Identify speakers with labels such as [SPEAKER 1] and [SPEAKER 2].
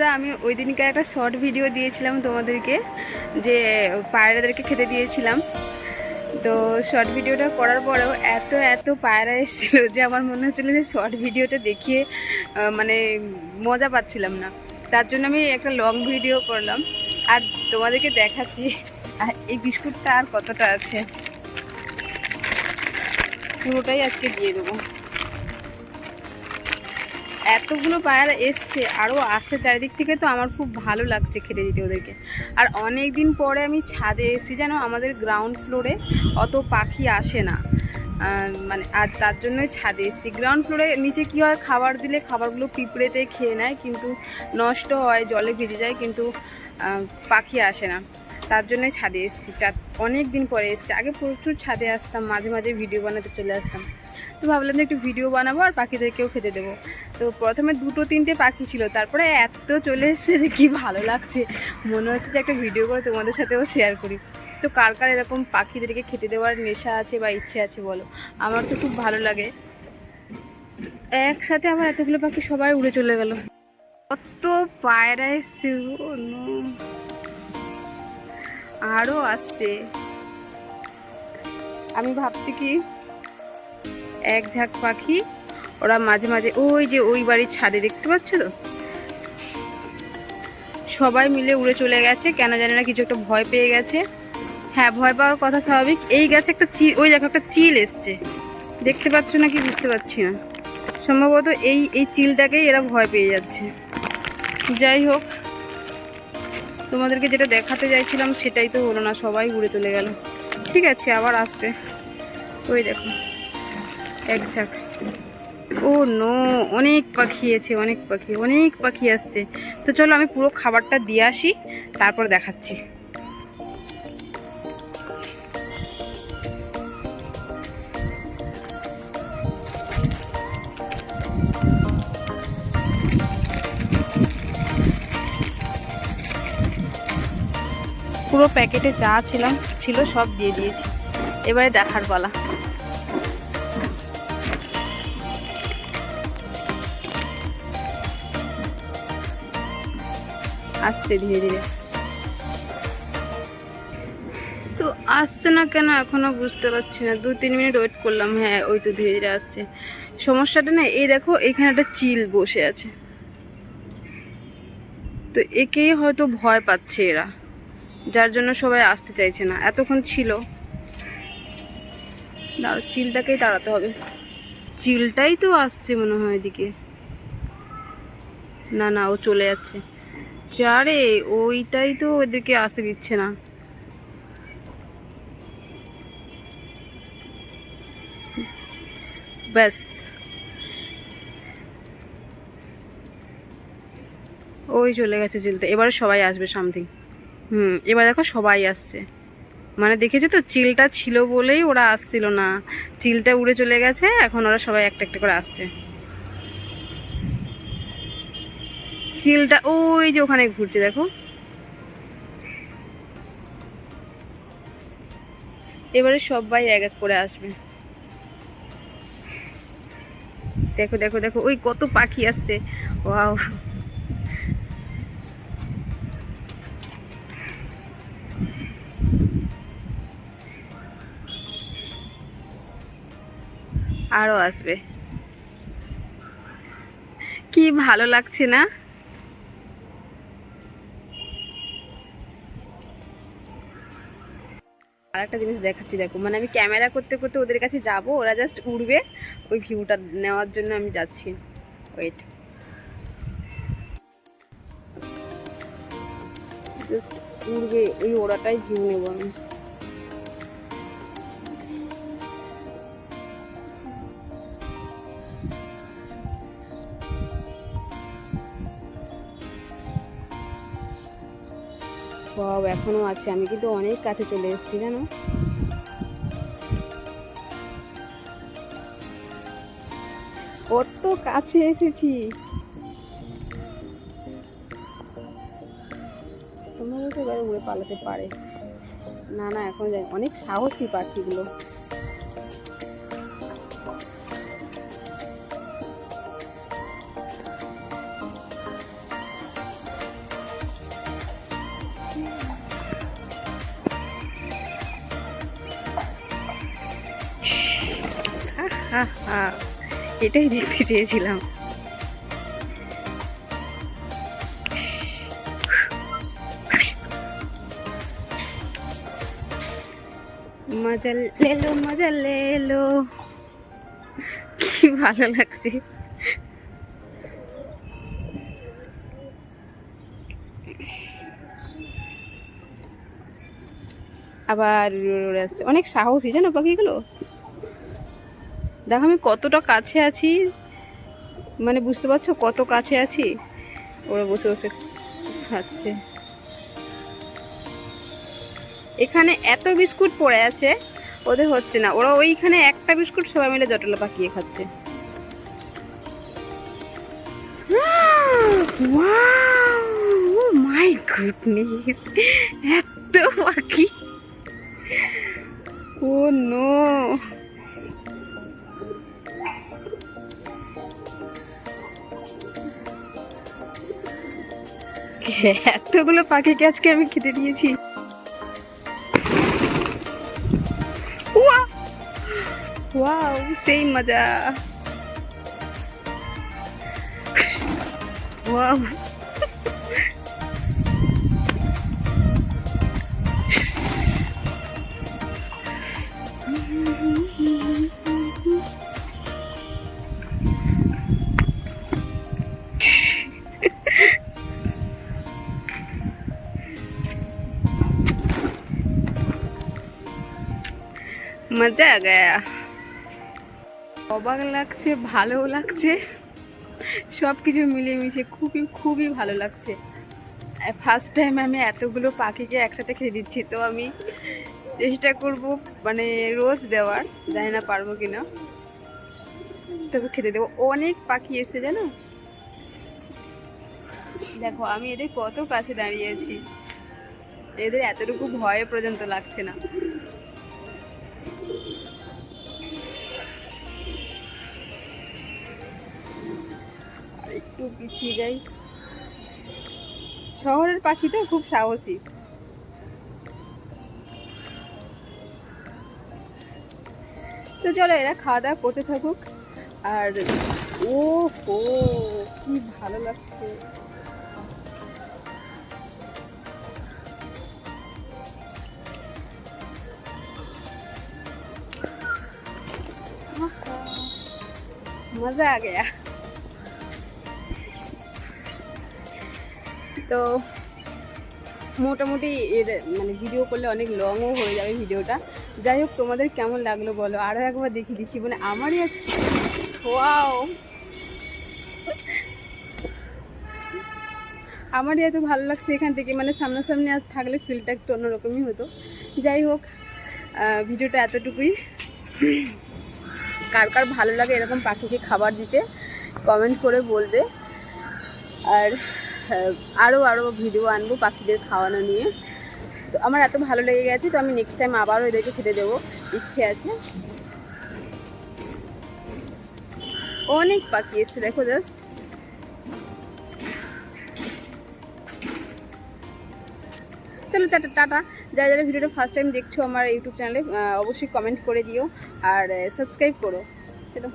[SPEAKER 1] বন্ধুরা, আমি ওই দিনকার একটা শর্ট ভিডিও দিয়েছিলাম তোমাদেরকে, যে পায়রাদেরকে খেতে দিয়েছিলাম। তো শর্ট ভিডিওটা করার পরেও এত এত পায়রা এসেছিল যে আমার মনে হচ্ছিল যে শর্ট ভিডিওটা দেখিয়ে মানে মজা পাচ্ছিলাম না। তার জন্য আমি একটা লং ভিডিও করলাম। আর তোমাদেরকে দেখাচ্ছি, আর এই বিস্কুটটা আর কতটা আছে। পুরোটাই আজকে দিয়ে দেবো। এতগুলো পায়রা এসছে, আরও আসছে চারিদিক থেকে তো আমার খুব ভালো লাগছে খেতে দিতে ওদেরকে। আর অনেক দিন পরে আমি ছাদে এসেছি যেন আমাদের গ্রাউন্ড ফ্লোরে অত পাখি আসে না। মানে আর তার জন্যই ছাদে এসেছি। গ্রাউন্ড ফ্লোরে নিচে কী হয়, খাবার দিলে খাবারগুলো পিঁপড়েতে খেয়ে নেয়, কিন্তু নষ্ট হয়, জলে ভিজে যায়, কিন্তু পাখি আসে না। তার জন্যই ছাদে এসেছি। চার অনেক দিন পরে এসেছি। আগে প্রচুর ছাদে আসতাম, মাঝে মাঝে ভিডিও বানাতে চলে আসতাম। তো ভাবলাম যে একটু ভিডিও বানাবো আর পাখিদেরকেও খেতে দেবো। তো প্রথমে দুটো তিনটে পাখি ছিল, তারপরে এত চলে এসেছে যে কী ভালো লাগছে। মনে হচ্ছে যে একটা ভিডিও করে তোমাদের সাথেও শেয়ার করি। তো কার কার এরকম পাখিদেরকে খেতে দেওয়ার নেশা আছে বা ইচ্ছে আছে বলো? আমার তো খুব ভালো লাগে। একসাথে আমার এতগুলো পাখি সবাই উড়ে চলে গেল। কত পায়রা এসছে! আরও আসছে। আমি ভাবছি কি, এক ঝাঁক পাখি, ওরা মাঝে মাঝে, ওই যে ওই বাড়ির ছাদে দেখতে পাচ্ছ তো? সবাই মিলে উড়ে চলে গেছে, কেন জানি না কিছু একটা ভয় পেয়ে গেছে। হ্যাঁ ভয় পাওয়ার কথা স্বাভাবিক। এই গাছে একটা চিল, ওই দেখো একটা চিল এসছে। দেখতে পাচ্ছ না কি বুঝতে পারছি না। সম্ভবত এই এই চিলটাকেই এরা ভয় পেয়ে যাচ্ছে। যাই হোক তোমাদেরকে যেটা দেখাতে চাইছিলাম সেটাই তো হলো না, সবাই ঘুরে চলে গেল। ঠিক আছে, আবার আসবে। ওই দেখো, এক ঝাঁক। ও নো, অনেক পাখি আছে, অনেক পাখি অনেক পাখি আসছে। তো চলো আমি পুরো খাবারটা দিয়ে আসি, তারপর দেখাচ্ছি। পুরো প্যাকেটে যা ছিলাম, ছিল সব দিয়ে দিয়েছি। এবারে দেখার পালা। আসছে ধীরে ধীরে। তো আসছে না কেন এখনও বুঝতে পারছি না। দু তিন মিনিট ওয়েট করলাম হ্যাঁ ওই তো ধীরে ধীরে আসছে। সমস্যাটা না, এই দেখো, এখানে একটা চিল বসে আছে। তো একেই হয়তো ভয় পাচ্ছে এরা। যার জন্য সবাই আসতে চাইছে না। এতক্ষণ ছিল। চিলটাকেই তাড়াতে হবে। চিলটাই তো আসছে মনে হয় এদিকে। না না, ও চলে যাচ্ছে। চারে ওইটাই তো ওদেরকে আসতে দিচ্ছে না। ব্যাস। ওই চলে গেছে চিলটা। এবারে সবাই আসবে সামথিং। হুম, এবার দেখো সবাই আসছে। মানে দেখেছ তো, চিলটা ছিল বলেই ওরা আসছিল না। চিলটা উড়ে চলে গেছে, এখন ওরা সবাই একটা একটা করে আসছে। চিলটা ওই যে ওখানে ঘুরছে, দেখো। এবারে সবাই এক এক করে আসবে। দেখো দেখো দেখো, ওই কত পাখি আসছে। ওয়াও। আরও আসবে। কি ভালো লাগছে না? আর একটা জিনিস দেখাচ্ছি, দেখো। মানে আমি ক্যামেরা করতে করতে ওদের কাছে যাব, ওরা জাস্ট উড়বে, ওই ভিউটা নেওয়ার জন্য আমি যাচ্ছি। ওয়েট জাস্ট উড়বে, ওই ওড়াটাই ভিউ নেব আমি। সব এখনও আছে, আমি কিন্তু অনেক কাছে চলে এসেছি, জানো? কত কাছে এসেছি। সম্ভবত এবার উড়ে পালাতে পারে। না না, এখন যাই। অনেক সাহসী পাখিগুলো। হা হা এটাই দেখতে চেয়েছিলাম। মজা লেলো মজা লেলো। কি ভালো লাগছে। আবার আসছে অনেক সাহসী, জানো পাখিগুলো? দেখো আমি কতটা কাছে আছি। মানে বুঝতে পারছ কত কাছে আছি? ওরা বসে বসে খাচ্ছে। এখানে এত বিস্কুট পড়ে আছে, ওদের হচ্ছে না। ওরা ওইখানে একটা বিস্কুট সবাই মিলে জটলা পাকিয়ে খাচ্ছে। মাই গুডনেস এত পাখি! ও নো এতগুলো পাখিকে আজকে আমি খেতে দিয়েছি। ওয়াও সেই মজা। ওয়াও। মজা আ গায়া। অবাক লাগছে, ভালোও লাগছে। সব কিছু মিলিয়ে মিশিয়ে খুবই খুবই ভালো লাগছে। ফার্স্ট টাইম আমি এতগুলো পাখিকে একসাথে খেতে দিচ্ছি, তো আমি চেষ্টা করব মানে রোজ দেওয়ার। জানি না পারব কি না তবে খেতে দেবো। অনেক পাখি এসে জানো? দেখো, আমি এদের কত কাছে দাঁড়িয়ে আছি। এদের এতটুকু ভয় পর্যন্ত লাগছে না। একটু পিছিয়ে যাই। শহরের পাখি তো খুব সাহসী। তো চলো এরা খাওয়া দাওয়া করতে থাকুক। আর ও হো কি ভালো লাগছে। মজা আ গয়া তো মোটামুটি এর মানে ভিডিও করলে অনেক লংও হয়ে যাবে ভিডিওটা যাই হোক, তোমাদের কেমন লাগল বলো? আরও একবার দেখিয়ে দিচ্ছি মানে আমারই আজকে ওয়াও আমারই এত ভালো লাগছে এখান থেকে। মানে সামনাসামনি আজ থাকলে ফিলটা একটু অন্যরকমই হতো। যাই হোক ভিডিওটা এতটুকুই। কার কার ভালো লাগে এরকম পাখিকে খাবার দিতে কমেন্ট করে বলবে। আর আরও আরও ভিডিও আনব পাখিদের খাওয়ানো নিয়ে। তো আমার এত ভালো লেগে গেছে, তো আমি নেক্সট টাইম আবারও এদেরকে খেতে দেবো। ইচ্ছে আছে। অনেক পাখি এসছে, দেখো জাস্ট চলো চাটা টাটা। যারা যারা ভিডিওটা ফার্স্ট টাইম দেখছ আমার ইউটিউব চ্যানেলে অবশ্যই কমেন্ট করে দিও, আর সাবস্ক্রাইব করো। চলো।